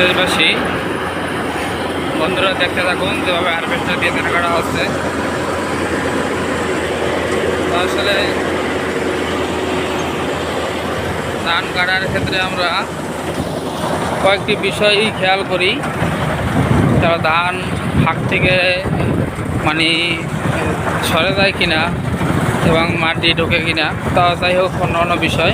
দেশবাসী, বন্ধুরা দেখতে থাকুন যেভাবে হারভেস্টার দিয়ে ধান কাটা হচ্ছে। আসলে ধান কাটার ক্ষেত্রে আমরা কয়েকটি বিষয়ই খেয়াল করি। তারা ধান ফাঁক থেকে মানে সরে যায় কিনা এবং মাটি ঢোকে কিনা, তা যাই হোক অন্য অন্য বিষয়।